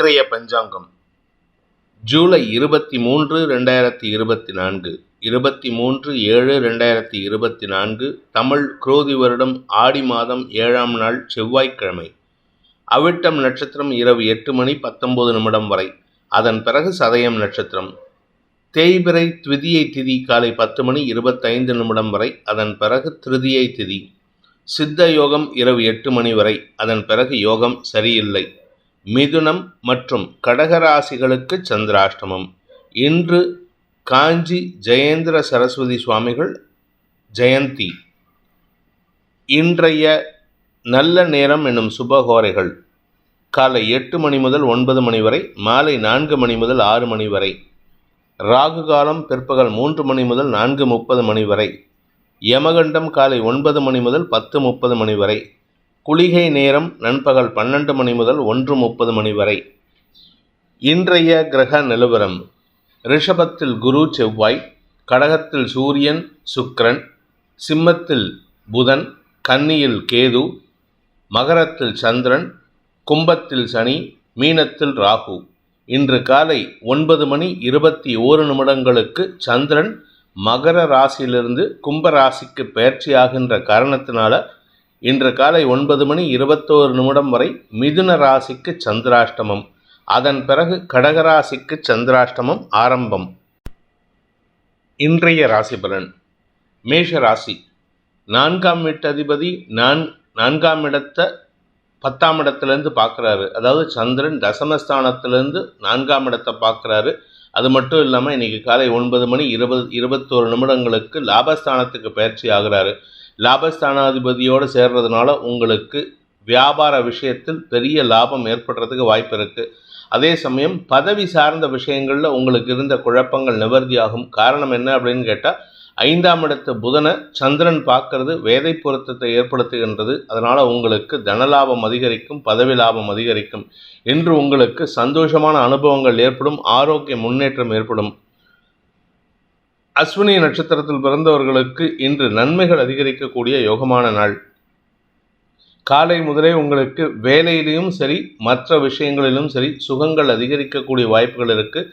இன்றைய பஞ்சாங்கம். ஜூலை இருபத்தி மூன்று ரெண்டாயிரத்தி இருபத்தி நான்கு இருபத்தி மூன்று ஏழு ரெண்டாயிரத்தி இருபத்தி நான்கு தமிழ் குரோதி வருடம் ஆடி மாதம் ஏழாம் நாள் செவ்வாய்க்கிழமை. அவிட்டம் நட்சத்திரம் இரவு எட்டு மணி பத்தொன்பது நிமிடம் வரை. அதன் பிறகு சதயம் நட்சத்திரம். தேய்பிறை த்விதியை திதி காலை பத்து மணி இருபத்தைந்து நிமிடம் வரை. அதன் பிறகு திருதியை திதி. சித்த யோகம் இரவு எட்டு மணி வரை. அதன் பிறகு யோகம் சரியில்லை. மிதுனம் மற்றும் கடகராசிகளுக்கு சந்திராஷ்டமம். இன்று காஞ்சி ஜெயேந்திர சரஸ்வதி சுவாமிகள் ஜெயந்தி. இன்றைய நல்ல நேரம் என்னும் சுபகோரைகள். காலை எட்டு மணி முதல் ஒன்பது மணி வரை மாலை நான்கு மணி முதல் ஆறு மணி வரை ராகு காலம் பிற்பகல் மூன்று மணி முதல் நான்கு முப்பது மணி வரை யமகண்டம் காலை ஒன்பது மணி முதல் பத்து முப்பது மணி வரை குளிகை நேரம் நண்பகல் பன்னெண்டு மணி முதல் ஒன்று முப்பது மணி வரை. இன்றைய கிரக நிலவரம். ரிஷபத்தில் குரு செவ்வாய் கடகத்தில் சூரியன் சுக்ரன் சிம்மத்தில் புதன் கன்னியில் கேது மகரத்தில் சந்திரன் கும்பத்தில் சனி மீனத்தில் ராகு. இன்று காலை ஒன்பது மணி இருபத்தி ஓரு நிமிடங்களுக்கு சந்திரன் மகர ராசியிலிருந்து கும்ப ராசிக்கு பயிற்சியாகின்ற காரணத்தினால இன்று காலை ஒன்பது மணி இருபத்தோரு நிமிடம் வரை மிதுன ராசிக்கு சந்திராஷ்டமம். அதன் பிறகு கடகராசிக்கு சந்திராஷ்டமம் ஆரம்பம். இன்றைய ராசி பலன். மேஷ ராசி. நான்காம் வீட்டு அதிபதி நான் நான்காம் இடத்தை பத்தாம் இடத்துலேருந்து பார்க்குறாரு. அதாவது சந்திரன் தசமஸ்தானத்திலேருந்து நான்காம் இடத்தை பார்க்குறாரு. அது மட்டும் இல்லாமல் இன்றைக்கி காலை ஒன்பது மணி இருபது இருபத்தோரு நிமிடங்களுக்கு லாபஸ்தானத்துக்கு பயிற்சி ஆகிறாரு. லாபஸ்தானாதிபதியோடு சேர்றதுனால உங்களுக்கு வியாபார விஷயத்தில் பெரிய லாபம் ஏற்படுறதுக்கு வாய்ப்பு இருக்குது அதே சமயம் பதவி சார்ந்த விஷயங்களில் உங்களுக்கு இருந்த குழப்பங்கள் நிவர்த்தியாகும். காரணம் என்ன அப்படின்னு கேட்டால் ஐந்தாம் இடத்து புதனை சந்திரன் பார்க்கறது வேதை பொருத்தத்தை ஏற்படுத்துகின்றது. அதனால் உங்களுக்கு தனலாபம் அதிகரிக்கும் பதவி லாபம் அதிகரிக்கும். இன்று உங்களுக்கு சந்தோஷமான அனுபவங்கள் ஏற்படும் ஆரோக்கிய முன்னேற்றம் ஏற்படும். அஸ்வினி நட்சத்திரத்தில் பிறந்தவர்களுக்கு இன்று நன்மைகள் அதிகரிக்கக்கூடிய யோகமான நாள். காலை முதலே உங்களுக்கு வேலையிலையும் சரி மற்ற விஷயங்களிலும் சரி சுகங்கள் அதிகரிக்கக்கூடிய வாய்ப்புகள் இருக்குது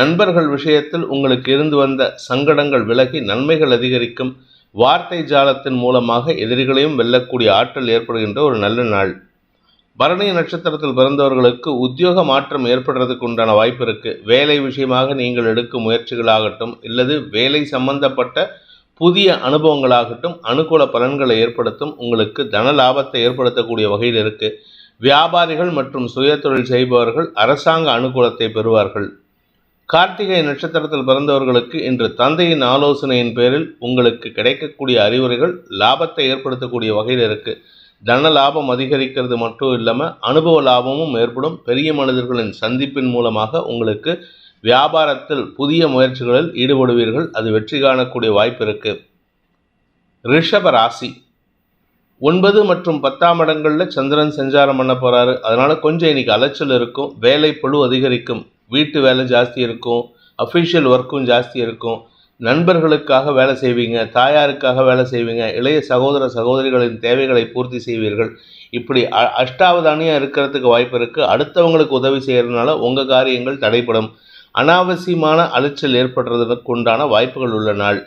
நண்பர்கள் விஷயத்தில் உங்களுக்கு இருந்து வந்த சங்கடங்கள் விலகி நன்மைகள் அதிகரிக்கும். வார்த்தை ஜாலத்தின் மூலமாக எதிரிகளையும் வெல்லக்கூடிய ஆற்றல் ஏற்படுகின்ற ஒரு நல்ல நாள். பரணி நட்சத்திரத்தில் பிறந்தவர்களுக்கு உத்தியோக மாற்றம் ஏற்படுறதுக்கு உண்டான வாய்ப்பு இருக்குது வேலை விஷயமாக நீங்கள் எடுக்கும் முயற்சிகளாகட்டும் இல்லது வேலை சம்பந்தப்பட்ட புதிய அனுபவங்களாகட்டும் அனுகூல பலன்களை ஏற்படுத்தும் உங்களுக்கு தன லாபத்தை ஏற்படுத்தக்கூடிய வகையில் இருக்குது வியாபாரிகள் மற்றும் சுயதொழில் செய்பவர்கள் அரசாங்க அனுகூலத்தை பெறுவார்கள். கார்த்திகை நட்சத்திரத்தில் பிறந்தவர்களுக்கு இன்று தந்தையின் ஆலோசனையின் பேரில் உங்களுக்கு கிடைக்கக்கூடிய அறிவுரைகள் லாபத்தை ஏற்படுத்தக்கூடிய வகையில் இருக்குது தன லாபம் அதிகரிக்கிறது மட்டும் இல்லாமல் அனுபவ லாபமும் ஏற்படும். பெரிய மனிதர்களின் சந்திப்பின் மூலமாக உங்களுக்கு வியாபாரத்தில் புதிய முயற்சிகளில் ஈடுபடுவீர்கள். அது வெற்றி காணக்கூடிய வாய்ப்பு இருக்கு. ரிஷப ராசி. ஒன்பது மற்றும் பத்தாம் இடங்களில் சந்திரன் சஞ்சாரம் பண்ண போகிறாரு அதனால் கொஞ்சம் இன்னைக்கு அலைச்சல் இருக்கும். வேலை பழு அதிகரிக்கும். வீட்டு வேலை ஜாஸ்தி இருக்கும். அஃபிஷியல் ஒர்க்கும் ஜாஸ்தி இருக்கும். நண்பர்களுக்காக வேலை செய்வீங்க தாயாருக்காக வேலை செய்வீங்க இளைய சகோதர சகோதரிகளின் தேவைகளை பூர்த்தி செய்வீர்கள். இப்படி அ அஷ்டாவதானியாக இருக்கிறதுக்கு வாய்ப்பு இருக்குது அடுத்தவங்களுக்கு உதவி செய்கிறதுனால உங்கள் காரியங்கள் தடைப்படும் அனாவசியமான அலைச்சல் ஏற்படுறதுக்கு உண்டான வாய்ப்புகள் உள்ள நாள்.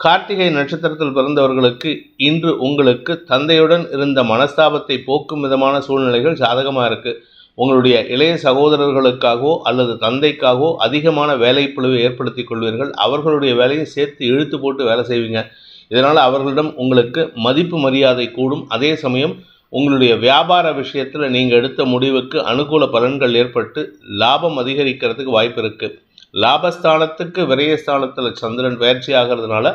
கார்த்திகை நட்சத்திரத்தில் பிறந்தவர்களுக்கு இன்று உங்களுக்கு தந்தையுடன் இருந்த மனஸ்தாபத்தை போக்கும் விதமான சூழ்நிலைகள் சாதகமாக இருக்குது உங்களுடைய இளைய சகோதரர்களுக்காகவோ அல்லது தந்தைக்காகவோ அதிகமான வேலைப்பழுவை ஏற்படுத்தி கொள்வீர்கள். அவர்களுடைய வேலையை சேர்த்து இழுத்து போட்டு வேலை செய்வீங்க. இதனால் அவர்களிடம் உங்களுக்கு மதிப்பு மரியாதை கூடும். அதே சமயம் உங்களுடைய வியாபார விஷயத்தில் நீங்கள் எடுத்த முடிவுக்கு அனுகூல பலன்கள் ஏற்பட்டு லாபம் அதிகரிக்கிறதுக்கு வாய்ப்பு இருக்குது லாபஸ்தானத்துக்கு விரயஸ்தானத்தில் சந்திரன் பயிற்சி ஆகிறதுனால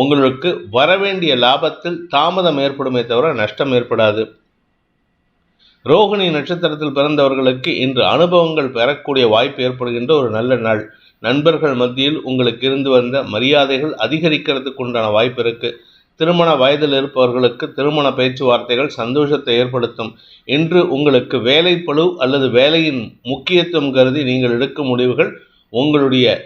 உங்களுக்கு வரவேண்டிய லாபத்தில் தாமதம் ஏற்படுமே தவிர நஷ்டம் ஏற்படாது. ரோகிணி நட்சத்திரத்தில் பிறந்தவர்களுக்கு இன்று அனுபவங்கள் பெறக்கூடிய வாய்ப்பு ஏற்படுகின்ற ஒரு நல்ல நாள். நண்பர்கள் மத்தியில் உங்களுக்கு இருந்து வந்த மரியாதைகள் அதிகரிக்கிறதுக்கு உண்டான வாய்ப்பு இருக்குது திருமண வயதில் இருப்பவர்களுக்கு திருமண பேச்சுவார்த்தைகள் சந்தோஷத்தை ஏற்படுத்தும். இன்று உங்களுக்கு வேலை அல்லது வேலையின் முக்கியத்துவம் கருதி நீங்கள் எடுக்கும் முடிவுகள் உங்களுடைய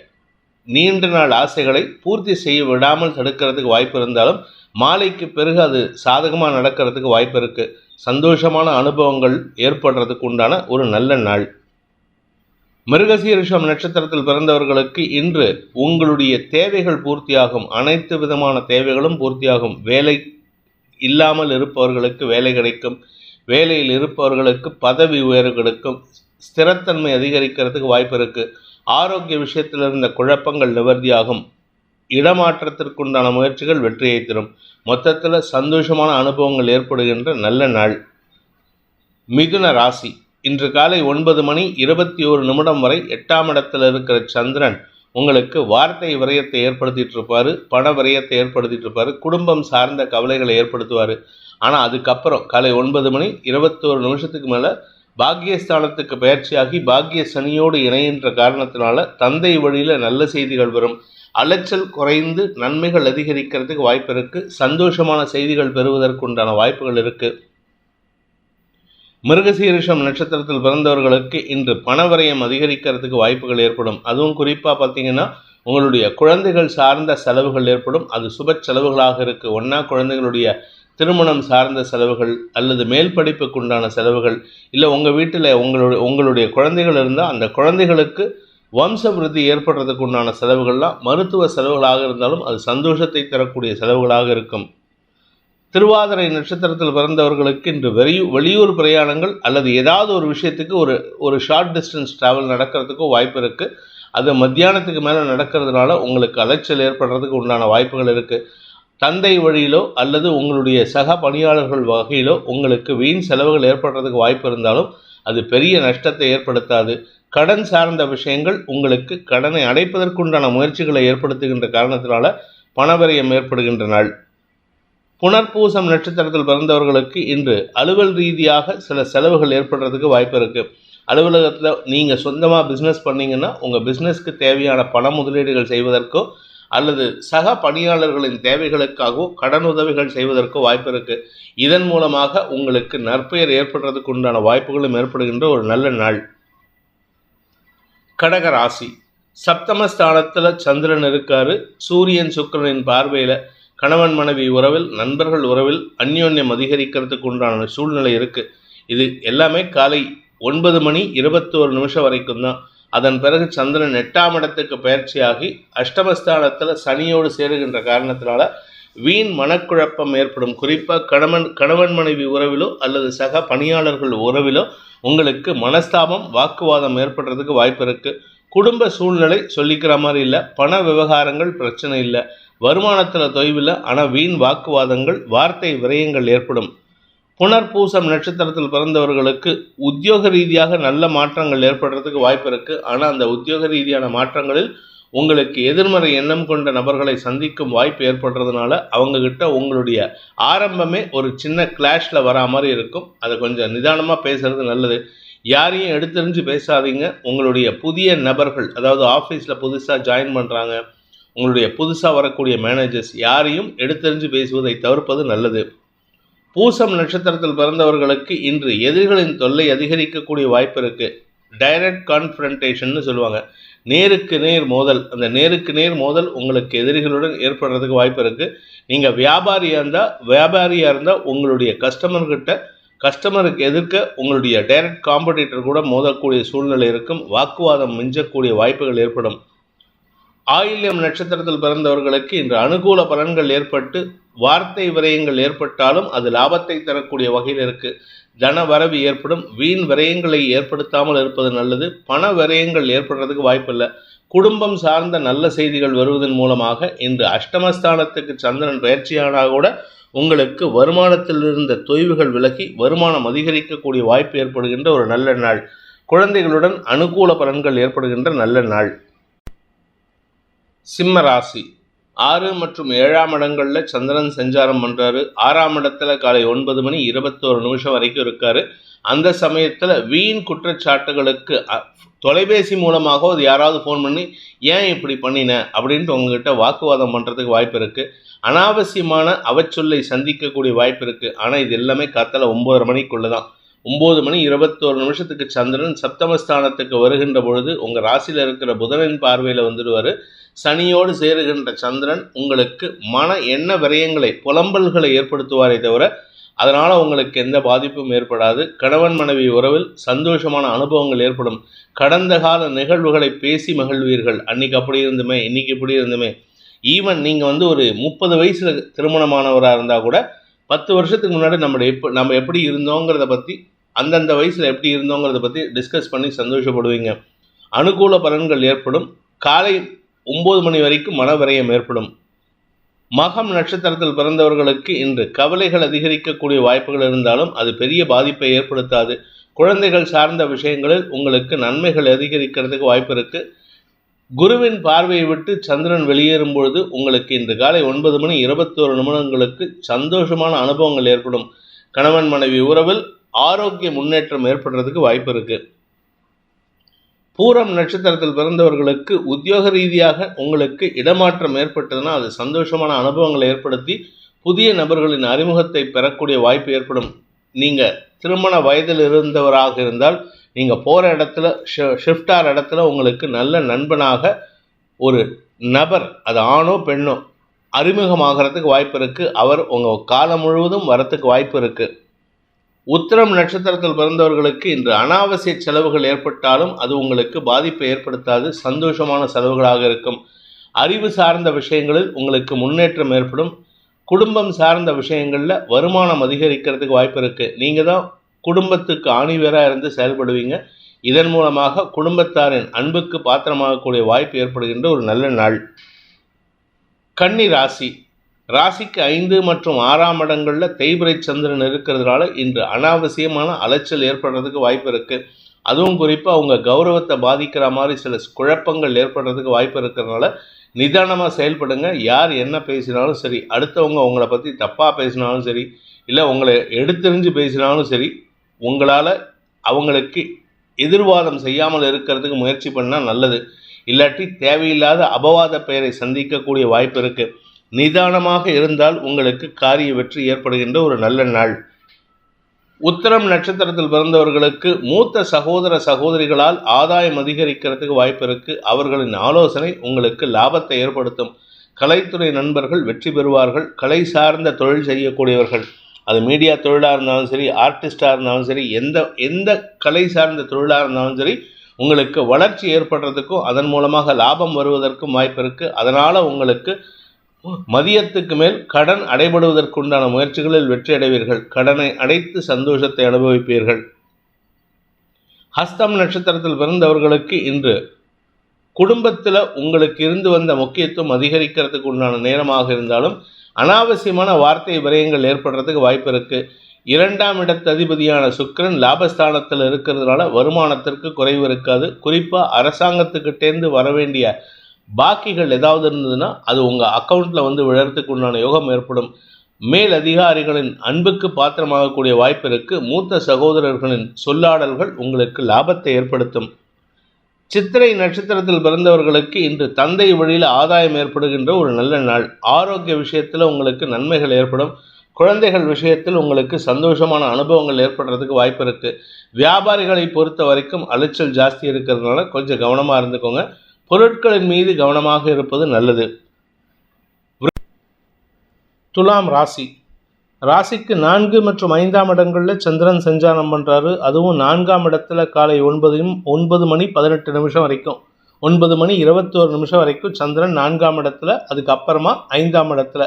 நீண்ட நாள் ஆசைகளை பூர்த்தி செய்ய விடாமல் தடுக்கிறதுக்கு வாய்ப்பு இருந்தாலும் மாலைக்கு பிறகு அது சாதகமாக நடக்கிறதுக்கு வாய்ப்பு இருக்குது சந்தோஷமான அனுபவங்கள் ஏற்படுறதுக்கு உண்டான ஒரு நல்ல நாள். மிருகசீரிஷம் நட்சத்திரத்தில் பிறந்தவர்களுக்கு இன்று உங்களுடைய தேவைகள் பூர்த்தியாகும் அனைத்து விதமான தேவைகளும் பூர்த்தியாகும். வேலை இல்லாமல் இருப்பவர்களுக்கு வேலை கிடைக்கும் வேலையில் இருப்பவர்களுக்கு பதவி உயர்வு கிடைக்கும் ஸ்திரத்தன்மை அதிகரிக்கிறதுக்கு வாய்ப்பு இருக்கு. ஆரோக்கிய விஷயத்தில் இருந்த குழப்பங்கள் நிவர்த்தியாகும். இடமாற்றத்திற்குண்டான முயற்சிகள் வெற்றியை தரும். மொத்தத்தில் சந்தோஷமான அனுபவங்கள் ஏற்படுகின்ற நல்ல நாள். மிதுன ராசி. இன்று காலை ஒன்பது மணி இருபத்தி ஒரு நிமிடம் வரை எட்டாம் இடத்தில் இருக்கிற சந்திரன் உங்களுக்கு வார்த்தை விரயத்தை ஏற்படுத்திட்டு இருப்பார் பண விரயத்தை ஏற்படுத்திட்டு இருப்பார் குடும்பம் சார்ந்த கவலைகளை ஏற்படுத்துவார். ஆனால் அதுக்கப்புறம் காலை ஒன்பது மணி இருபத்தோரு நிமிஷத்துக்கு மேலே பாக்கியஸ்தானத்துக்கு பயிற்சியாகி பாக்கிய சனியோடு இணைகின்ற காரணத்தினால தந்தை வழியில் நல்ல செய்திகள் வரும். அலைச்சல் குறைந்து நன்மைகள் அதிகரிக்கிறதுக்கு வாய்ப்பு இருக்குது சந்தோஷமான செய்திகள் பெறுவதற்குண்டான வாய்ப்புகள் இருக்குது மிருகசீரிஷம் நட்சத்திரத்தில் பிறந்தவர்களுக்கு இன்று பணவரையம் அதிகரிக்கிறதுக்கு வாய்ப்புகள் ஏற்படும். அதுவும் குறிப்பாக பார்த்தீங்கன்னா உங்களுடைய குழந்தைகள் சார்ந்த செலவுகள் ஏற்படும். அது சுப செலவுகளாக இருக்குது ஒன்றா குழந்தைகளுடைய திருமணம் சார்ந்த செலவுகள் அல்லது மேல் படிப்புக்கு உண்டான செலவுகள். இல்லை உங்கள் வீட்டில் உங்களுடைய உங்களுடைய குழந்தைகள் இருந்தால் அந்த குழந்தைகளுக்கு வம்சவிருத்தி ஏற்படுறதுக்கு உண்டான செலவுகள்லாம் மருத்துவ செலவுகளாக இருந்தாலும் அது சந்தோஷத்தை தரக்கூடிய செலவுகளாக இருக்கும். திருவாதிரை நட்சத்திரத்தில் பிறந்தவர்களுக்கு இன்று வெளியூ வெளியூர் பிரயாணங்கள் அல்லது ஏதாவது ஒரு விஷயத்துக்கு ஒரு ஒரு ஷார்ட் டிஸ்டன்ஸ் ட்ராவல் நடக்கிறதுக்கும் வாய்ப்பு இருக்குது அது மத்தியானத்துக்கு மேலே நடக்கிறதுனால உங்களுக்கு அலைச்சல் ஏற்படுறதுக்கு உண்டான வாய்ப்புகள் இருக்குது தந்தை வழியிலோ அல்லது உங்களுடைய சக பணியாளர்கள் வகையிலோ உங்களுக்கு வீண் செலவுகள் ஏற்படுறதுக்கு வாய்ப்பு இருந்தாலும் அது பெரிய நஷ்டத்தை ஏற்படுத்தாது. கடன் சார்ந்த விஷயங்கள் உங்களுக்கு கடனை அடைப்பதற்குண்டான முயற்சிகளை ஏற்படுத்துகின்ற காரணத்தினால பணவரியம் ஏற்படுகின்ற நாள் புனர்பூசம் நட்சத்திரத்தில் பிறந்தவர்களுக்கு இன்று அலுவல் ரீதியாக சில செலவுகள் ஏற்படுறதுக்கு வாய்ப்பு இருக்குது அலுவலகத்தில் நீங்கள் சொந்தமாக பிஸ்னஸ் பண்ணீங்கன்னா உங்கள் பிஸ்னஸ்க்கு தேவையான பண முதலீடுகள் செய்வதற்கோ அல்லது சக பணியாளர்களின் தேவைகளுக்காகவோ கடன் உதவிகள் செய்வதற்கோ வாய்ப்பு இருக்குது இதன் மூலமாக உங்களுக்கு நற்பெயர் ஏற்படுறதுக்கு உண்டான வாய்ப்புகளும் ஏற்படுகின்ற ஒரு நல்ல நாள். கடக ராசி சப்தமஸ்தானத்தில் சந்திரன் இருக்காரு. சூரியன் சுக்கரனின் பார்வையில் கணவன் மனைவி உறவில் நண்பர்கள் உறவில் அந்யோன்யம் அதிகரிக்கிறதுக்கு உண்டான சூழ்நிலை இருக்குது இது எல்லாமே காலை ஒன்பது மணி இருபத்தோரு நிமிஷம் வரைக்கும் தான். அதன் பிறகு சந்திரன் எட்டாம் இடத்துக்கு பயிற்சியாகி அஷ்டமஸ்தானத்தில் சனியோடு சேருகின்ற காரணத்தினால வீண் மனக்குழப்பம் ஏற்படும். குறிப்பாக கணவன் கணவன் மனைவி உறவிலோ அல்லது சக பணியாளர்கள் உறவிலோ உங்களுக்கு மனஸ்தாபம் வாக்குவாதம் ஏற்படுறதுக்கு வாய்ப்பு இருக்குது குடும்ப சூழ்நிலை சொல்லிக்கிற மாதிரி இல்லை. பண விவகாரங்கள் பிரச்சனை இல்லை. வருமானத்தில் தொய்வில் ஆனால் வீண் வாக்குவாதங்கள் வார்த்தை விரயங்கள் ஏற்படும். புனர்பூசம் நட்சத்திரத்தில் பிறந்தவர்களுக்கு உத்தியோக ரீதியாக நல்ல மாற்றங்கள் ஏற்படுறதுக்கு வாய்ப்பு இருக்குது ஆனால் அந்த உத்தியோக ரீதியான மாற்றங்களில் உங்களுக்கு எதிர்மறை எண்ணம் கொண்ட நபர்களை சந்திக்கும் வாய்ப்பு ஏற்படுறதுனால அவங்கக்கிட்ட உங்களுடைய ஆரம்பமே ஒரு சின்ன கிளாஷில் வரா மாதிரி இருக்கும். அதை கொஞ்சம் நிதானமாக பேசுகிறது நல்லது. யாரையும் எடுத்தெறிஞ்சு பேசாதீங்க. உங்களுடைய புதிய நபர்கள் அதாவது ஆஃபீஸில் புதுசாக ஜாயின் பண்ணுறாங்க உங்களுடைய புதுசாக வரக்கூடிய மேனேஜர்ஸ் யாரையும் எடுத்தெறிஞ்சு பேசுவதை தவிர்ப்பது நல்லது. பூசம் நட்சத்திரத்தில் பிறந்தவர்களுக்கு இன்று எதிரிகளின் தொல்லை அதிகரிக்கக்கூடிய வாய்ப்பு இருக்குது டைரக்ட் கான்ஃபரன்டேஷன்னு சொல்லுவாங்க. நேருக்கு நேர் மோதல். அந்த நேருக்கு நேர் மோதல் உங்களுக்கு எதிரிகளுடன் ஏற்படுறதுக்கு வாய்ப்பு இருக்குது நீங்கள் வியாபாரியாக இருந்தால் வியாபாரியாக இருந்தால் உங்களுடைய கஸ்டமர்கிட்ட கஸ்டமருக்கு எதிர்க்க உங்களுடைய டைரக்ட் காம்படிட்டர் கூட மோதக்கூடிய சூழ்நிலை இருக்கும். வாக்குவாதம் மிஞ்சக்கூடிய வாய்ப்புகள் ஏற்படும். ஆயில்யம் நட்சத்திரத்தில் பிறந்தவர்களுக்கு இன்று அனுகூல பலன்கள் ஏற்பட்டு வார்த்தை விரயங்கள் ஏற்பட்டாலும் அது லாபத்தை தரக்கூடிய வகையில் இருக்குது தன வரவு ஏற்படும் வீண் விரயங்களை ஏற்படுத்தாமல் இருப்பது நல்லது. பண விரயங்கள் ஏற்படுறதுக்கு வாய்ப்பில்லை. குடும்பம் சார்ந்த நல்ல செய்திகள் வருவதன் மூலமாக இன்று அஷ்டமஸ்தானத்துக்கு சந்திரன் பயிற்சியானால் கூட உங்களுக்கு வருமானத்தில் இருந்த தொய்வுகள் விலகி வருமானம் அதிகரிக்கக்கூடிய வாய்ப்பு ஏற்படுகின்ற ஒரு நல்ல நாள். குழந்தைகளுடன் அனுகூல பலன்கள் ஏற்படுகின்ற நல்ல நாள். சிம்ம ராசி. ஆறு மற்றும் ஏழாம் இடங்களில் சந்திரன் சஞ்சாரம் பண்ணுறாரு ஆறாம் இடத்துல காலை ஒன்பது மணி இருபத்தோரு நிமிஷம் வரைக்கும் இருக்காரு. அந்த சமயத்தில் வீண் குற்றச்சாட்டுகளுக்கு அ- தொலைபேசி மூலமாக அது யாராவது ஃபோன் பண்ணி ஏன் இப்படி பண்ணின? அப்படின்ட்டு உங்ககிட்ட வாக்குவாதம் பண்ணுறதுக்கு வாய்ப்பு இருக்குது அனாவசியமான அவச்சொல்லை சந்திக்கக்கூடிய வாய்ப்பு இருக்குது ஆனால் இது எல்லாமே காத்தால ஒம்பதரை மணிக்குள்ளே தான் ஒம்பது மணி இருபத்தோரு நிமிஷத்துக்கு சந்திரன் சப்தமஸ்தானத்துக்கு வருகின்ற பொழுது உங்கள் ராசியில் இருக்கிற புதனின் பார்வையில் வந்துடுவார். சனியோடு சேருகின்ற சந்திரன் உங்களுக்கு மன எண்ண விரயங்களை புலம்பல்களை ஏற்படுத்துவாரே தவிர அதனால் உங்களுக்கு எந்த பாதிப்பும் ஏற்படாது. கணவன் மனைவி உறவில் சந்தோஷமான அனுபவங்கள் ஏற்படும். கடந்த கால நிகழ்வுகளை பேசி மகிழ்வீர்கள். அன்னைக்கு அப்படி இருந்துமே இன்னைக்கு இப்படி இருந்துமே. ஈவன் நீங்கள் வந்து ஒரு முப்பது வயசில் திருமணமானவராக இருந்தால் கூட பத்து வருஷத்துக்கு முன்னாடி நம்ம எப்போ நம்ம எப்படி இருந்தோங்கிறத பற்றி அந்தந்த வயசில் எப்படி இருந்தோங்கிறத பற்றி டிஸ்கஸ் பண்ணி சந்தோஷப்படுவீங்க. அனுகூல பலன்கள் ஏற்படும். காலை ஒம்பது மணி வரைக்கும் மனவிரயம் ஏற்படும். மகம் நட்சத்திரத்தில் பிறந்தவர்களுக்கு இன்று கவலைகள் அதிகரிக்கக்கூடிய வாய்ப்புகள் இருந்தாலும் அது பெரிய பாதிப்பை ஏற்படுத்தாது. குழந்தைகள் சார்ந்த விஷயங்களில் உங்களுக்கு நன்மைகள் அதிகரிக்கிறதுக்கு வாய்ப்பு இருக்குது குருவின் பார்வையை விட்டு சந்திரன் வெளியேறும் பொழுது உங்களுக்கு இன்று காலை ஒன்பது மணி இருபத்தோரு நிமிடங்களுக்கு சந்தோஷமான அனுபவங்கள் ஏற்படும். கணவன் மனைவி உறவில் ஆரோக்கிய முன்னேற்றம் ஏற்படுறதுக்கு வாய்ப்பு இருக்குது பூரம் நட்சத்திரத்தில் பிறந்தவர்களுக்கு உத்தியோக ரீதியாக உங்களுக்கு இடமாற்றம் ஏற்பட்டதுன்னா அது சந்தோஷமான அனுபவங்களை ஏற்படுத்தி புதிய நபர்களின் அறிமுகத்தை பெறக்கூடிய வாய்ப்பு ஏற்படும். நீங்கள் திருமண வயதில் இருந்தவராக இருந்தால் நீங்கள் போகிற இடத்துல ஷிஃப்ட் ஆகிற இடத்துல உங்களுக்கு நல்ல நண்பனாக ஒரு நபர் அது ஆணோ பெண்ணோ அறிமுகமாகறதுக்கு வாய்ப்பு இருக்குது அவர் உங்கள் காலம் முழுவதும் வரத்துக்கு வாய்ப்பு இருக்குது உத்திரம் நட்சத்திரத்தில் பிறந்தவர்களுக்கு இன்று அனாவசிய செலவுகள் ஏற்பட்டாலும் அது உங்களுக்கு பாதிப்பை ஏற்படுத்தாது சந்தோஷமான செலவுகளாக இருக்கும். அறிவு சார்ந்த விஷயங்களில் உங்களுக்கு முன்னேற்றம் ஏற்படும். குடும்பம் சார்ந்த விஷயங்களில் வருமானம் அதிகரிக்கிறதுக்கு வாய்ப்பு இருக்குது நீங்கள் தான் குடும்பத்துக்கு ஆணிவேராக இருந்து செயல்படுவீங்க. இதன் மூலமாக குடும்பத்தாரின் அன்புக்கு பாத்திரமாகக்கூடிய வாய்ப்பு ஏற்படுகின்ற ஒரு நல்ல நாள். கன்னி ராசி. ராசிக்கு ஐந்து மற்றும் ஆறாம் இடங்களில் தேய்பிரை சந்திரன் இருக்கிறதுனால இன்று அனாவசியமான அலைச்சல் ஏற்படுறதுக்கு வாய்ப்பு இருக்குது அதுவும் குறிப்பாக அவங்க கௌரவத்தை பாதிக்கிற மாதிரி சில குழப்பங்கள் ஏற்படுறதுக்கு வாய்ப்பு இருக்கிறதுனால நிதானமாக செயல்படுங்க. யார் என்ன பேசினாலும் சரி அடுத்தவங்க உங்களை பற்றி தப்பாக பேசினாலும் சரி இல்லை உங்களை எடுத்தெறிஞ்சு பேசினாலும் சரி உங்களால் அவங்களுக்கு எதிர்வாதம் செய்யாமல் இருக்கிறதுக்கு முயற்சி பண்ணால் நல்லது. இல்லாட்டி தேவையில்லாத அபவாத பெயரை சந்திக்கக்கூடிய வாய்ப்பு இருக்குது நிதானமாக இருந்தால் உங்களுக்கு காரிய வெற்றி ஏற்படுகின்ற ஒரு நல்ல நாள். உத்தரம் நட்சத்திரத்தில் பிறந்தவர்களுக்கு மூத்த சகோதர சகோதரிகளால் ஆதாயம் அதிகரிக்கிறதுக்கு வாய்ப்பு இருக்கு. அவர்களின் ஆலோசனை உங்களுக்கு லாபத்தை ஏற்படுத்தும். கலைத்துறை நண்பர்கள் வெற்றி பெறுவார்கள். கலை சார்ந்த தொழில் செய்யக்கூடியவர்கள் அது மீடியா தொழிலாக இருந்தாலும் சரி ஆர்டிஸ்டாக இருந்தாலும் சரி எந்த எந்த கலை சார்ந்த தொழிலாக இருந்தாலும் சரி உங்களுக்கு வளர்ச்சி ஏற்படுறதுக்கும் அதன் மூலமாக லாபம் வருவதற்கும் வாய்ப்பு இருக்குது அதனால் உங்களுக்கு மதியத்துக்கு மேல் கடன் அடைபடுவதற்குண்டான முயற்சிகளில் வெற்றி அடைவீர்கள் கடனை அடைத்து சந்தோஷத்தை அனுபவிப்பீர்கள். ஹஸ்தம் நட்சத்திரத்தில் பிறந்தவர்களுக்கு இன்று குடும்பத்தில் உங்களுக்கு இருந்து வந்த முக்கியத்துவம் அதிகரிக்கிறதுக்கு உண்டான நேரமாக இருந்தாலும் அனாவசியமான வார்த்தை விரயங்கள் ஏற்படுறதுக்கு வாய்ப்பு இருக்குது இரண்டாம் இடத்ததிபதியான அதிபதியான லாபஸ்தானத்தில் இருக்கிறதுனால வருமானத்திற்கு குறைவு இருக்காது. குறிப்பாக அரசாங்கத்துக்கிட்டேருந்து வர வேண்டிய பாக்கிகள் ஏதாவது இருந்ததுன்னா அது உங்கள் அக்கௌண்ட்டில் வந்து விழறதுக்கு உண்டான யோகம் ஏற்படும். மேல் அதிகாரிகளின் அன்புக்கு பாத்திரமாகக்கூடிய வாய்ப்பு இருக்கு. மூத்த சகோதரர்களின் சொல்லாடல்கள் உங்களுக்கு லாபத்தை ஏற்படுத்தும். சித்திரை நட்சத்திரத்தில் பிறந்தவர்களுக்கு இன்று தந்தை வழியில் ஆதாயம் ஏற்படுகின்ற ஒரு நல்ல நாள். ஆரோக்கிய விஷயத்தில் உங்களுக்கு நன்மைகள் ஏற்படும். குழந்தைகள் விஷயத்தில் உங்களுக்கு சந்தோஷமான அனுபவங்கள் ஏற்படுறதுக்கு வாய்ப்பு இருக்குது வியாபாரிகளை பொறுத்த வரைக்கும் அலைச்சல் ஜாஸ்தி இருக்கிறதுனால கொஞ்சம் கவனமாக இருந்துக்கோங்க. பொருட்களின் மீது கவனமாக இருப்பது நல்லது. துலாம் ராசி. ராசிக்கு நான்கு மற்றும் ஐந்தாம் இடங்களில் சந்திரன் சஞ்சாரம் பண்ணுறாரு அதுவும் நான்காம் இடத்துல காலை ஒன்பதையும் ஒன்பது மணி பதினெட்டு நிமிஷம் வரைக்கும். ஒன்பது மணி இருபத்தோரு நிமிஷம் வரைக்கும் சந்திரன் நான்காம் இடத்துல அதுக்கப்புறமா ஐந்தாம் இடத்துல.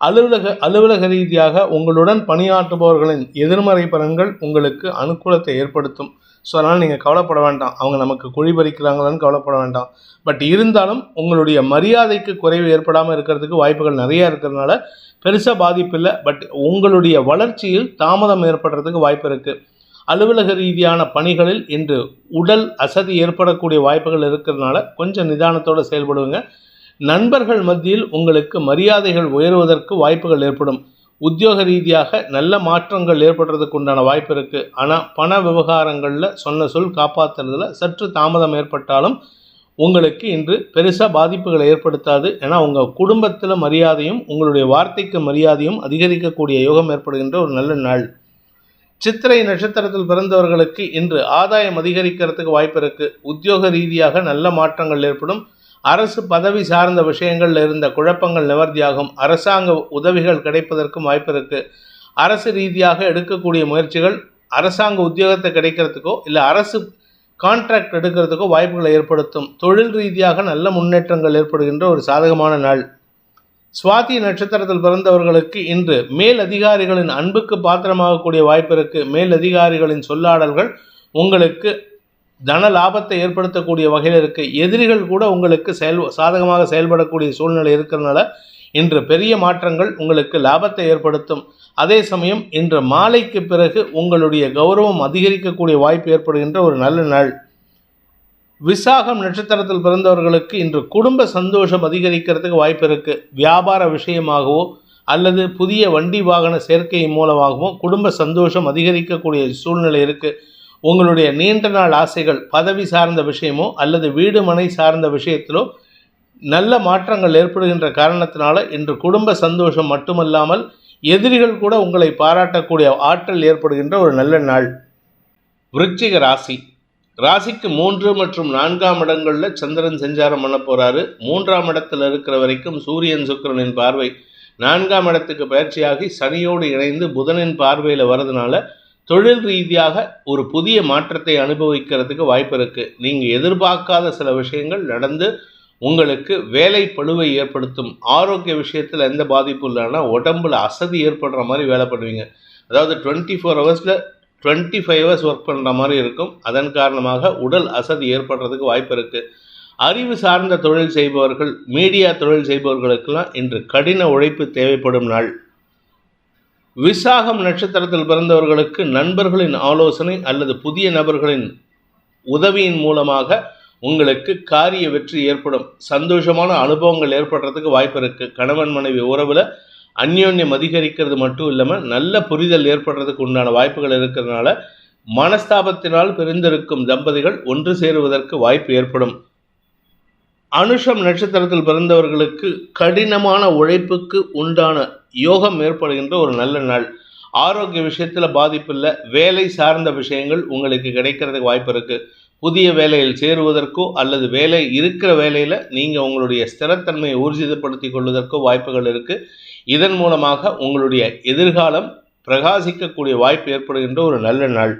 அலுவலக அலுவலக ரீதியாக உங்களுடன் பணியாற்றுபவர்களின் எதிர்மறை பலன்கள் உங்களுக்கு அனுகூலத்தை ஏற்படுத்தும். ஸோ அதனால் நீங்கள் கவலைப்பட வேண்டாம். அவங்க நமக்கு குழி பறிக்கிறாங்களான்னு கவலைப்பட வேண்டாம். பட் இருந்தாலும் உங்களுடைய மரியாதைக்கு குறைவு ஏற்படாமல் இருக்கிறதுக்கு வாய்ப்புகள் நிறையா இருக்கிறதுனால பெருசாக பாதிப்பு இல்லை. பட் உங்களுடைய வளர்ச்சியில் தாமதம் ஏற்படுறதுக்கு வாய்ப்பு இருக்குது அலுவலக ரீதியான பணிகளில் இன்று உடல் அசதி ஏற்படக்கூடிய வாய்ப்புகள் இருக்கிறதுனால கொஞ்சம் நிதானத்தோடு செயல்படுவீங்க நண்பர்கள் மத்தியில் உங்களுக்கு மரியாதைகள் உயர்வதற்கு வாய்ப்புகள் ஏற்படும். உத்தியோக ரீதியாக நல்ல மாற்றங்கள் ஏற்படுறதுக்கு உண்டான வாய்ப்பு இருக்குது ஆனால் பண விவகாரங்களில் சொன்ன சொல் காப்பாற்றுறதுல சற்று தாமதம் ஏற்பட்டாலும் உங்களுக்கு இன்று பெருசாக பாதிப்புகளை ஏற்படுத்தாது. ஏன்னா உங்கள் குடும்பத்தில் மரியாதையும் உங்களுடைய வார்த்தைக்கு மரியாதையும் அதிகரிக்கக்கூடிய யோகம் ஏற்படுகின்ற ஒரு நல்ல நாள். சித்திரை நட்சத்திரத்தில் பிறந்தவர்களுக்கு இன்று ஆதாயம் அதிகரிக்கிறதுக்கு வாய்ப்பு இருக்குது உத்தியோக ரீதியாக நல்ல மாற்றங்கள் ஏற்படும். அரசு பதவி சார்ந்த விஷயங்களில் இருந்த குழப்பங்கள் நிவர்த்தியாகும் அரசாங்க உதவிகள் கிடைப்பதற்கும் வாய்ப்பு இருக்குது அரசு ரீதியாக எடுக்கக்கூடிய முயற்சிகள் அரசாங்க உத்தியோகத்தை கிடைக்கிறதுக்கோ இல்லை அரசு கான்ட்ராக்ட் எடுக்கிறதுக்கோ வாய்ப்புகளை ஏற்படுத்தும். தொழில் ரீதியாக நல்ல முன்னேற்றங்கள் ஏற்படுகின்ற ஒரு சாதகமான நாள். சுவாதி நட்சத்திரத்தில் பிறந்தவர்களுக்கு இன்று மேல் அதிகாரிகளின் அன்புக்கு பாத்திரமாகக்கூடிய வாய்ப்பு இருக்கு. மேல் அதிகாரிகளின் சொல்லாடல்கள் உங்களுக்கு தன லாபத்தை ஏற்படுத்தக்கூடிய வகையில் இருக்குது எதிரிகள் கூட உங்களுக்கு செயல் சாதகமாக செயல்படக்கூடிய சூழ்நிலை இருக்கிறதுனால இன்று பெரிய மாற்றங்கள் உங்களுக்கு லாபத்தை ஏற்படுத்தும். அதே சமயம் இன்று மாலைக்கு பிறகு உங்களுடைய கௌரவம் அதிகரிக்கக்கூடிய வாய்ப்பு ஏற்படுகின்ற ஒரு நல்ல நாள். விசாகம் நட்சத்திரத்தில் பிறந்தவர்களுக்கு இன்று குடும்ப சந்தோஷம் அதிகரிக்கிறதுக்கு வாய்ப்பு இருக்குது வியாபார விஷயமாகவோ அல்லது புதிய வண்டி வாகன சேர்க்கை மூலமாகவோ குடும்ப சந்தோஷம் அதிகரிக்கக்கூடிய சூழ்நிலை இருக்குது உங்களுடைய நீண்ட நாள் ஆசைகள் பதவி சார்ந்த விஷயமோ அல்லது வீடு மனை சார்ந்த விஷயத்திலோ நல்ல மாற்றங்கள் ஏற்படுகின்ற காரணத்தினால இன்று குடும்ப சந்தோஷம் மட்டுமல்லாமல் எதிரிகள் கூட உங்களை பாராட்டக்கூடிய ஆற்றல் ஏற்படுகின்ற ஒரு நல்ல நாள். விருச்சிக ராசி. ராசிக்கு மூன்று மற்றும் நான்காம் இடங்களில் சந்திரன் சஞ்சாரம் பண்ண போகிறாரு மூன்றாம் இடத்தில் இருக்கிற வரைக்கும் சூரியன் சுக்கிரனின் பார்வை நான்காம் இடத்துக்கு பயிற்சியாகி சனியோடு இணைந்து புதனின் பார்வையில் வரதுனால தொழில் ரீதியாக ஒரு புதிய மாற்றத்தை அனுபவிக்கிறதுக்கு வாய்ப்பு இருக்குது நீங்கள் எதிர்பார்க்காத சில விஷயங்கள் நடந்து உங்களுக்கு வேலை பழுவை ஏற்படுத்தும். ஆரோக்கிய விஷயத்தில் எந்த பாதிப்பும் இல்லைன்னா உடம்புல அசதி ஏற்படுற மாதிரி வேலை பண்ணுவீங்க. அதாவது டுவெண்ட்டி ஃபோர் ஹவர்ஸில் டுவெண்ட்டி ஃபைவ் ஹவர்ஸ் ஒர்க் பண்ணுற மாதிரி இருக்கும். அதன் காரணமாக உடல் அசதி ஏற்படுறதுக்கு வாய்ப்பு இருக்குது அறிவு சார்ந்த தொழில் செய்பவர்கள் மீடியா தொழில் செய்பவர்களுக்கெல்லாம் இன்று கடின உழைப்பு தேவைப்படும் நாள். விசாகம் நட்சத்திரத்தில் பிறந்தவர்களுக்கு நண்பர்களின் ஆலோசனை அல்லது புதிய நபர்களின் உதவியின் மூலமாக உங்களுக்கு காரிய வெற்றி ஏற்படும். சந்தோஷமான அனுபவங்கள் ஏற்படுறதுக்கு வாய்ப்பு இருக்குது கணவன் மனைவி உறவில் அந்யோன்யம் அதிகரிக்கிறது மட்டும் இல்லாமல் நல்ல புரிதல் ஏற்படுறதுக்கு உண்டான வாய்ப்புகள் இருக்கிறதுனால மனஸ்தாபத்தினால் பிரிந்திருக்கும் தம்பதிகள் ஒன்று சேருவதற்கு வாய்ப்பு ஏற்படும். அனுஷம் நட்சத்திரத்தில் பிறந்தவர்களுக்கு கடினமான உழைப்புக்கு உண்டான யோகம் ஏற்படுகின்ற ஒரு நல்ல நாள். ஆரோக்கிய விஷயத்தில் பாதிப்பு இல்லை. வேலை சார்ந்த விஷயங்கள் உங்களுக்கு கிடைக்கிறதுக்கு வாய்ப்பு இருக்குது புதிய வேலையில் சேருவதற்கோ அல்லது வேலை இருக்கிற வேலையில் நீங்கள் உங்களுடைய ஸ்திரத்தன்மையை ஊர்ஜிதப்படுத்தி கொள்வதற்கோ வாய்ப்புகள் இருக்குது இதன் மூலமாக உங்களுடைய எதிர்காலம் பிரகாசிக்கக்கூடிய வாய்ப்பு ஏற்படுகின்ற ஒரு நல்ல நாள்.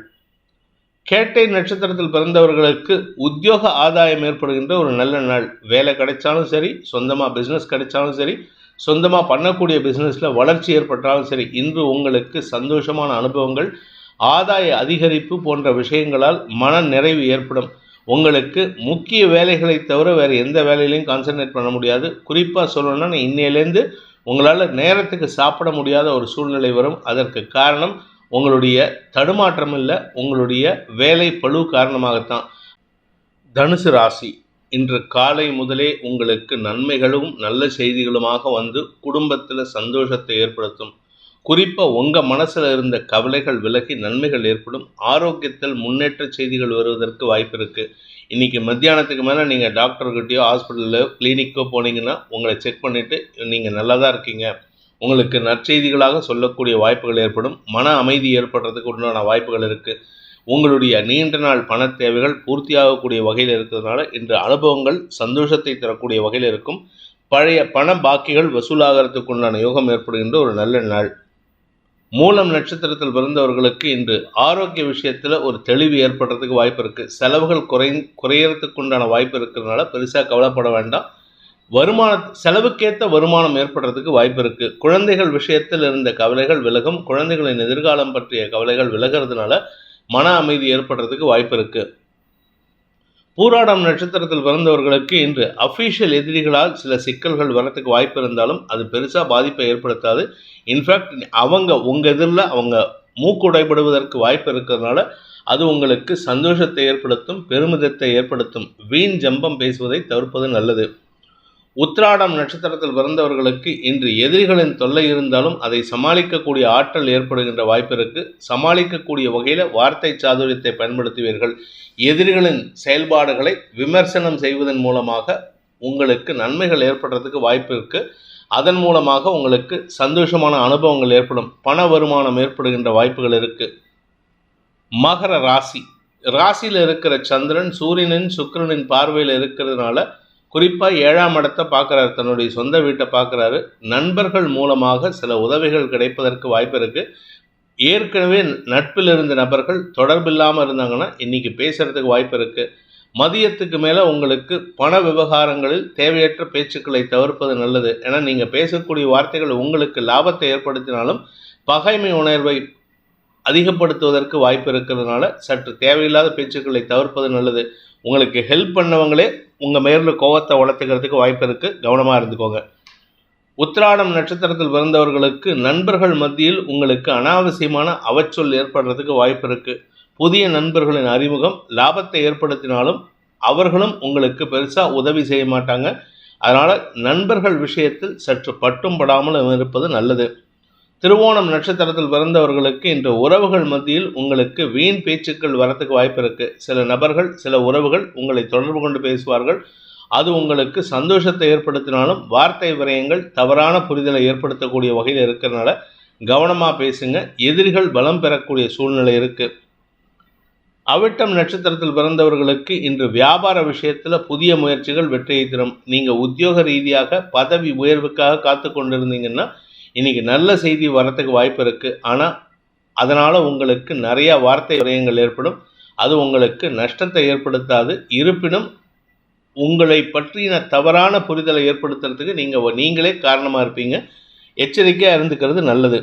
கேட்டை நட்சத்திரத்தில் பிறந்தவர்களுக்கு உத்தியோக ஆதாயம் ஏற்படுகின்ற ஒரு நல்ல நாள். வேலை கிடைச்சாலும் சரி சொந்தமாக பிஸ்னஸ் கிடைச்சாலும் சரி சொந்தமாக பண்ணக்கூடிய பிஸ்னஸில் வளர்ச்சி ஏற்பட்டாலும் சரி இன்று உங்களுக்கு சந்தோஷமான அனுபவங்கள் ஆதாய அதிகரிப்பு போன்ற விஷயங்களால் மன நிறைவு ஏற்படும். உங்களுக்கு முக்கிய வேலைகளை தவிர வேறு எந்த வேலையிலையும் கான்சென்ட்ரேட் பண்ண முடியாது. குறிப்பாக சொல்லணும்னா இன்னையிலேருந்து உங்களால் நேரத்துக்கு சாப்பிட முடியாத ஒரு சூழ்நிலை வரும். அதற்கு காரணம் உங்களுடைய தடுமாற்றம் இல்லை உங்களுடைய வேலை பழு காரணமாகத்தான். தனுசு ராசி இன்று காலை முதலே உங்களுக்கு நன்மைகளும் நல்ல செய்திகளுமாக வந்து குடும்பத்தில் சந்தோஷத்தை ஏற்படுத்தும். குறிப்பாக உங்கள் மனசில் இருந்த கவலைகள் விலகி நன்மைகள் ஏற்படும். ஆரோக்கியத்தில் முன்னேற்ற செய்திகள் வருவதற்கு வாய்ப்பு இருக்குது இன்றைக்கி மத்தியானத்துக்கு மேலே நீங்கள் டாக்டர்கிட்டயோ ஹாஸ்பிட்டலில் கிளினிக்கோ போனீங்கன்னா உங்களை செக் பண்ணிவிட்டு நீங்கள் நல்லா தான் இருக்கீங்க. உங்களுக்கு நற்செய்திகளாக சொல்லக்கூடிய வாய்ப்புகள் ஏற்படும். மன அமைதி ஏற்படுறதுக்கு உண்டான வாய்ப்புகள் இருக்குது உங்களுடைய நீண்ட நாள் பண தேவைகள் பூர்த்தியாகக்கூடிய வகையில் இருக்கிறதுனால இன்று அனுபவங்கள் சந்தோஷத்தை தரக்கூடிய வகையில் இருக்கும். பழைய பண பாக்கிகள் வசூலாகிறதுக்கு உண்டான யோகம் ஏற்படுகின்ற ஒரு நல்ல நாள். மூலம் நட்சத்திரத்தில் பிறந்தவர்களுக்கு இன்று ஆரோக்கிய விஷயத்தில் ஒரு தெளிவு ஏற்படுறதுக்கு வாய்ப்பு இருக்குது செலவுகள் குறை குறையறதுக்கு உண்டான வாய்ப்பு இருக்கிறதுனால பெருசாக கவலைப்பட வேண்டாம். வருமான செலவுக்கேற்ற வருமானம் ஏற்படுறதுக்கு வாய்ப்பு இருக்குது குழந்தைகள் விஷயத்தில் இருந்த கவலைகள் விலகும். குழந்தைகளின் எதிர்காலம் பற்றிய கவலைகள் விலகிறதுனால மன அமைதி ஏற்படுறதுக்கு வாய்ப்பு இருக்குது பூராடம் நட்சத்திரத்தில் பிறந்தவர்களுக்கு இன்று அஃபீஷியல் எதிரிகளால் சில சிக்கல்கள் வரத்துக்கு வாய்ப்பு இருந்தாலும் அது பெருசாக பாதிப்பை ஏற்படுத்தாது. இன்ஃபேக்ட் அவங்க உங்கள் எதிரில் அவங்க மூக்குடைபடுவதற்கு வாய்ப்பு இருக்கிறதுனால அது உங்களுக்கு சந்தோஷத்தை ஏற்படுத்தும் பெருமிதத்தை ஏற்படுத்தும். வீண் ஜம்பம் பேசுவதை தவிர்ப்பது நல்லது. உத்ராடம் நட்சத்திரத்தில் பிறந்தவர்களுக்கு இன்று எதிரிகளின் தொல்லை இருந்தாலும் அதை சமாளிக்கக்கூடிய ஆற்றல் ஏற்படுகின்ற வாய்ப்பிற்கு சமாளிக்கக்கூடிய வகையில் வார்த்தை சாதுரியத்தை பயன்படுத்துவீர்கள். எதிரிகளின் செயல்பாடுகளை விமர்சனம் செய்வதன் மூலமாக உங்களுக்கு நன்மைகள் ஏற்படுறதுக்கு வாய்ப்பு இருக்கு. அதன் மூலமாக உங்களுக்கு சந்தோஷமான அனுபவங்கள் ஏற்படும் பண வருமானம் ஏற்படுகின்ற வாய்ப்புகள் இருக்கு. மகர ராசி. ராசியில் இருக்கிற சந்திரன் சூரியனின் சுக்கிரனின் பார்வையில் இருக்கிறதுனால குறிப்பாக ஏழாம் இடத்தை பார்க்குறாரு தன்னுடைய சொந்த வீட்டை பார்க்குறாரு. நண்பர்கள் மூலமாக சில உதவிகள் கிடைப்பதற்கு வாய்ப்பு இருக்குது ஏற்கனவே நட்பில் இருந்த நபர்கள் தொடர்பில்லாமல் இருந்தாங்கன்னா இன்றைக்கி பேசுகிறதுக்கு வாய்ப்பு இருக்குது மதியத்துக்கு மேலே உங்களுக்கு பண விவகாரங்களில் தேவையற்ற பேச்சுக்களை தவிர்ப்பது நல்லது. ஏன்னா நீங்கள் பேசக்கூடிய வார்த்தைகள் உங்களுக்கு லாபத்தை ஏற்படுத்தினாலும் பகைமை உணர்வை அதிகப்படுத்துவதற்கு வாய்ப்பு இருக்கிறதுனால சற்று தேவையில்லாத பேச்சுக்களை தவிர்ப்பது நல்லது. உங்களுக்கு ஹெல்ப் பண்ணவங்களே உங்கள் மேலில் கோவத்தை வளர்த்துக்கிறதுக்கு வாய்ப்பு இருக்குது கவனமாக இருந்துக்கோங்க. உத்திராடம் நட்சத்திரத்தில் பிறந்தவர்களுக்கு நண்பர்கள் மத்தியில் உங்களுக்கு அனாவசியமான அவச்சொல் ஏற்படுறதுக்கு வாய்ப்பு இருக்குது புதிய நண்பர்களின் அறிமுகம் லாபத்தை ஏற்படுத்தினாலும் அவர்களும் உங்களுக்கு பெருசாக உதவி செய்ய மாட்டாங்க. அதனால் நண்பர்கள் விஷயத்தில் சற்று பட்டும் படாமலும் இருப்பது நல்லது. திருவோணம் நட்சத்திரத்தில் பிறந்தவர்களுக்கு இன்று உறவுகள் மத்தியில் உங்களுக்கு வீண் பேச்சுக்கள் வரத்துக்கு வாய்ப்பு இருக்குது சில நபர்கள் சில உறவுகள் உங்களை தொடர்பு கொண்டு பேசுவார்கள். அது உங்களுக்கு சந்தோஷத்தை ஏற்படுத்தினாலும் வார்த்தை விரயங்கள் தவறான புரிதலை ஏற்படுத்தக்கூடிய வகையில் இருக்கிறனால கவனமாக பேசுங்க. எதிரிகள் பலம் பெறக்கூடிய சூழ்நிலை இருக்குது அவிட்டம் நட்சத்திரத்தில் பிறந்தவர்களுக்கு இன்று வியாபார விஷயத்தில் புதிய முயற்சிகள் வெற்றியை தரும். நீங்கள் உத்தியோக ரீதியாக பதவி உயர்வுக்காக காத்து கொண்டிருந்தீங்கன்னா இன்றைக்கி நல்ல செய்தி வரத்துக்கு வாய்ப்பு இருக்குது ஆனால் அதனால் உங்களுக்கு நிறையா வார்த்தை விரயங்கள் ஏற்படும். அது உங்களுக்கு நஷ்டத்தை ஏற்படுத்தாது. இருப்பினும் உங்களை பற்றின தவறான புரிதலை ஏற்படுத்துறதுக்கு நீங்கள் நீங்களே காரணமாக இருப்பீங்க. எச்சரிக்கையாக இருந்துக்கிறது நல்லது.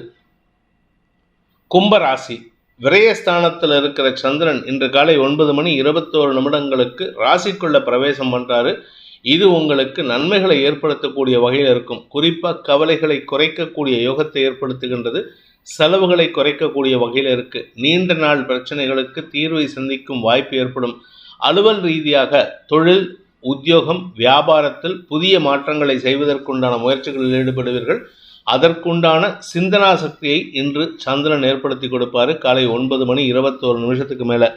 கும்பராசி. விரயஸ்தானத்தில் இருக்கிற சந்திரன் இன்று காலை ஒன்பது மணி இருபத்தோரு நிமிடங்களுக்கு ராசிக்குள்ள பிரவேசம் பண்ணுறாரு இது உங்களுக்கு நன்மைகளை ஏற்படுத்தக்கூடிய வகையில் இருக்கும். குறிப்பாக கவலைகளை குறைக்கக்கூடிய யோகத்தை ஏற்படுத்துகின்றது செலவுகளை குறைக்கக்கூடிய வகையில் இருக்குது நீண்ட நாள் பிரச்சனைகளுக்கு தீர்வை சந்திக்கும் வாய்ப்பு ஏற்படும். அலுவல் ரீதியாக தொழில் உத்தியோகம் வியாபாரத்தில் புதிய மாற்றங்களை செய்வதற்குண்டான முயற்சிகளில் ஈடுபடுவீர்கள். அதற்குண்டான சிந்தனா சக்தியை இன்று சந்திரன் ஏற்படுத்தி கொடுப்பாரு. காலை ஒன்பது மணி இருபத்தோரு நிமிஷத்துக்கு மேலே.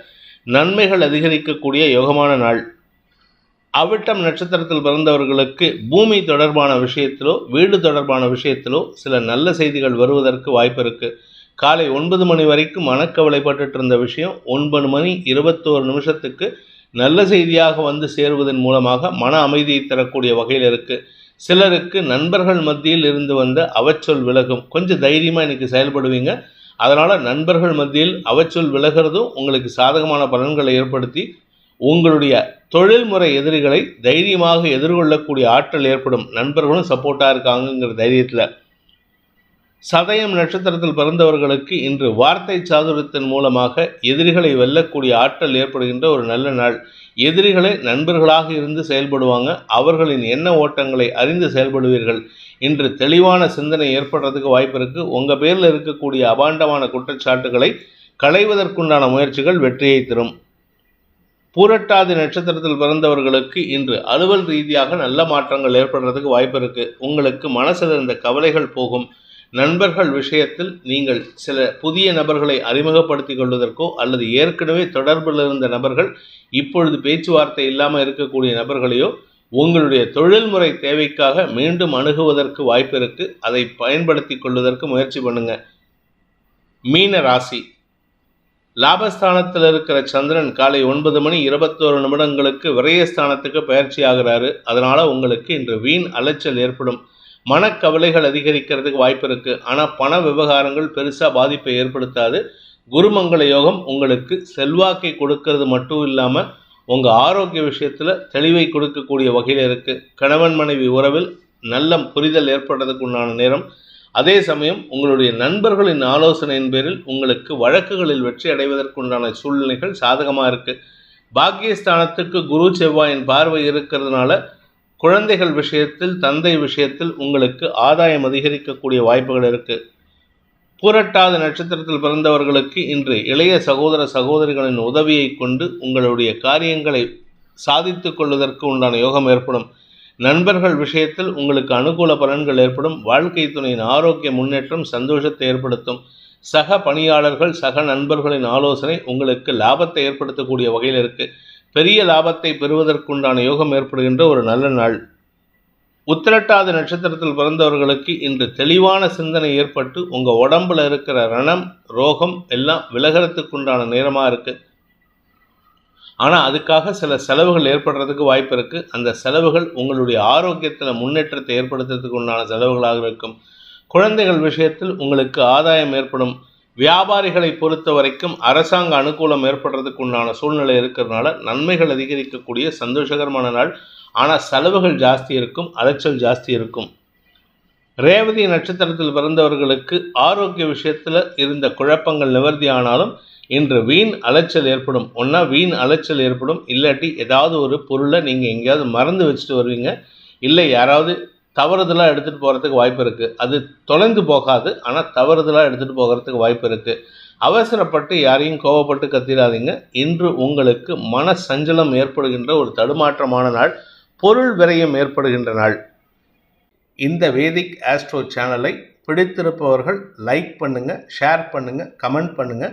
நன்மைகள் அதிகரிக்கக்கூடிய யோகமான நாள். அவிட்டம் நட்சத்திரத்தில் பிறந்தவர்களுக்கு பூமி தொடர்பான விஷயத்திலோ வீடு தொடர்பான விஷயத்திலோ சில நல்ல செய்திகள் வருவதற்கு வாய்ப்பு இருக்குது காலை ஒன்பது மணி வரைக்கும் மனக்கவலைப்பட்டு இருந்த விஷயம் ஒன்பது மணி இருபத்தோரு நிமிஷத்துக்கு நல்ல செய்தியாக வந்து சேருவதன் மூலமாக மன அமைதியை தரக்கூடிய வகையில் இருக்குது சிலருக்கு நண்பர்கள் மத்தியில் இருந்து வந்த அவச்சொல் விலகும். கொஞ்சம் தைரியமாக இன்றைக்கி செயல்படுவீங்க. அதனால் நண்பர்கள் மத்தியில் அவச்சொல் விலகிறதும் உங்களுக்கு சாதகமான பலன்களை ஏற்படுத்தி உங்களுடைய தொழில்முறை எதிரிகளை தைரியமாக எதிர்கொள்ளக்கூடிய ஆற்றல் ஏற்படும். நண்பர்களும் சப்போர்ட்டாக இருக்காங்கங்கிற தைரியத்தில். சதயம் நட்சத்திரத்தில் பிறந்தவர்களுக்கு இன்று வார்த்தை சாதுரியத்தின் மூலமாக எதிரிகளை வெல்லக்கூடிய ஆற்றல் ஏற்படுகின்ற ஒரு நல்ல நாள். எதிரிகளை நண்பர்களாக இருந்து செயல்படுவாங்க. அவர்களின் எண்ண ஓட்டங்களை அறிந்து செயல்படுவீர்கள். இன்று தெளிவான சிந்தனை ஏற்படுறதுக்கு வாய்ப்பு இருக்குது உங்கள் பேரில் இருக்கக்கூடிய அபாண்டமான குற்றச்சாட்டுகளை களைவதற்குண்டான முயற்சிகள் வெற்றியை தரும். பூரட்டாதி நட்சத்திரத்தில் பிறந்தவர்களுக்கு இன்று அலுவல் ரீதியாக நல்ல மாற்றங்கள் ஏற்படுறதுக்கு வாய்ப்பு இருக்கு. உங்களுக்கு மனசில் இருந்த கவலைகள் போகும். நண்பர்கள் விஷயத்தில் நீங்கள் சில புதிய நபர்களை அறிமுகப்படுத்தி கொள்வதற்கோ அல்லது ஏற்கனவே தொடர்பில் இருந்த நபர்கள் இப்பொழுது பேச்சுவார்த்தை இல்லாமல் இருக்கக்கூடிய நபர்களையோ உங்களுடைய தொழில்முறை தேவைக்காக மீண்டும் அணுகுவதற்கு வாய்ப்பு இருக்கு. அதை பயன்படுத்தி கொள்வதற்கு முயற்சி பண்ணுங்க. மீன ராசி. லாபஸ்தானத்தில் இருக்கிற சந்திரன் காலை ஒன்பது மணி இருபத்தோரு நிமிடங்களுக்கு விரயஸ்தானத்துக்கு பயிற்சி ஆகிறாரு அதனால் உங்களுக்கு இன்று வீண் அலைச்சல் ஏற்படும். மனக்கவலைகள் அதிகரிக்கிறதுக்கு வாய்ப்பு இருக்குது ஆனால் பண விவகாரங்கள் பெருசாக பாதிப்பை ஏற்படுத்தாது. குருமங்கள யோகம் உங்களுக்கு செல்வாக்கை கொடுக்கறது மட்டும் இல்லாமல் உங்கள் ஆரோக்கிய விஷயத்தில் தெளிவை கொடுக்கக்கூடிய வகையில் இருக்குது கணவன் மனைவி உறவில் நல்ல புரிதல் ஏற்படுறதுக்கு உண்டான நேரம். அதே சமயம் உங்களுடைய நண்பர்களின் ஆலோசனையின் பேரில் உங்களுக்கு வழக்குகளில் வெற்றி அடைவதற்குண்டான சூழ்நிலைகள் சாதகமாக இருக்குது பாக்கியஸ்தானத்துக்கு குரு செவ்வாயின் பார்வை இருக்கிறதுனால குழந்தைகள் விஷயத்தில் தந்தை விஷயத்தில் உங்களுக்கு ஆதாயம் அதிகரிக்கக்கூடிய வாய்ப்புகள் இருக்குது பூரட்டாத நட்சத்திரத்தில் பிறந்தவர்களுக்கு இன்று இளைய சகோதர சகோதரிகளின் உதவியை கொண்டு உங்களுடைய காரியங்களை சாதித்து கொள்வதற்கு உண்டான யோகம் ஏற்படும். நண்பர்கள் விஷயத்தில் உங்களுக்கு அனுகூல பலன்கள் ஏற்படும். வாழ்க்கை துணையின் ஆரோக்கிய முன்னேற்றம் சந்தோஷத்தை ஏற்படுத்தும். சக பணியாளர்கள் சக நண்பர்களின் ஆலோசனை உங்களுக்கு லாபத்தை ஏற்படுத்தக்கூடிய வகையில் இருக்குது பெரிய லாபத்தை பெறுவதற்குண்டான யோகம் ஏற்படுகின்ற ஒரு நல்ல நாள். உத்திரட்டாத நட்சத்திரத்தில் பிறந்தவர்களுக்கு இன்று தெளிவான சிந்தனை ஏற்பட்டு உங்கள் உடம்புல இருக்கிற ரணம் ரோகம் எல்லாம் விலகிறதுக்குண்டான நேரமாக இருக்குது ஆனால் அதுக்காக சில செலவுகள் ஏற்படுறதுக்கு வாய்ப்பு இருக்குது அந்த செலவுகள் உங்களுடைய ஆரோக்கியத்தில் முன்னேற்றத்தை ஏற்படுத்துறதுக்கு உண்டான செலவுகளாக இருக்கும். குழந்தைகள் விஷயத்தில் உங்களுக்கு ஆதாயம் ஏற்படும். வியாபாரிகளை பொறுத்த வரைக்கும் அரசாங்க அனுகூலம் ஏற்படுறதுக்கு உண்டான சூழ்நிலை இருக்கிறதுனால நன்மைகள் அதிகரிக்கக்கூடிய சந்தோஷகரமான நாள். ஆனால் செலவுகள் ஜாஸ்தி இருக்கும் அலைச்சல் ஜாஸ்தி இருக்கும். ரேவதி நட்சத்திரத்தில் பிறந்தவர்களுக்கு ஆரோக்கிய விஷயத்தில் இருந்த குழப்பங்கள் நிவர்த்தி ஆனாலும் இன்று வீண் அலைச்சல் ஏற்படும். ஒன்றா வீண் அலைச்சல் ஏற்படும். இல்லாட்டி ஏதாவது ஒரு பொருளை நீங்கள் எங்கேயாவது மறந்து வச்சுட்டு வருவீங்க. இல்லை யாராவது தவறுதலாக எடுத்துகிட்டு போகிறதுக்கு வாய்ப்பு இருக்குது அது தொலைந்து போகாது. ஆனால் தவறுதலாக எடுத்துகிட்டு போகிறதுக்கு வாய்ப்பு இருக்குது அவசரப்பட்டு யாரையும் கோவப்பட்டு கத்திராதீங்க. இன்று உங்களுக்கு மன சஞ்சலம் ஏற்படுகின்ற ஒரு தடுமாற்றமான நாள். பொருள் விரயம் ஏற்படுகின்ற நாள். இந்த வேதிக் ஆஸ்ட்ரோ சேனலை பிடித்திருப்பவர்கள் லைக் பண்ணுங்கள் ஷேர் பண்ணுங்கள் கமெண்ட் பண்ணுங்கள்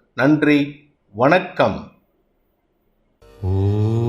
நன்றி வணக்கம். ஓ.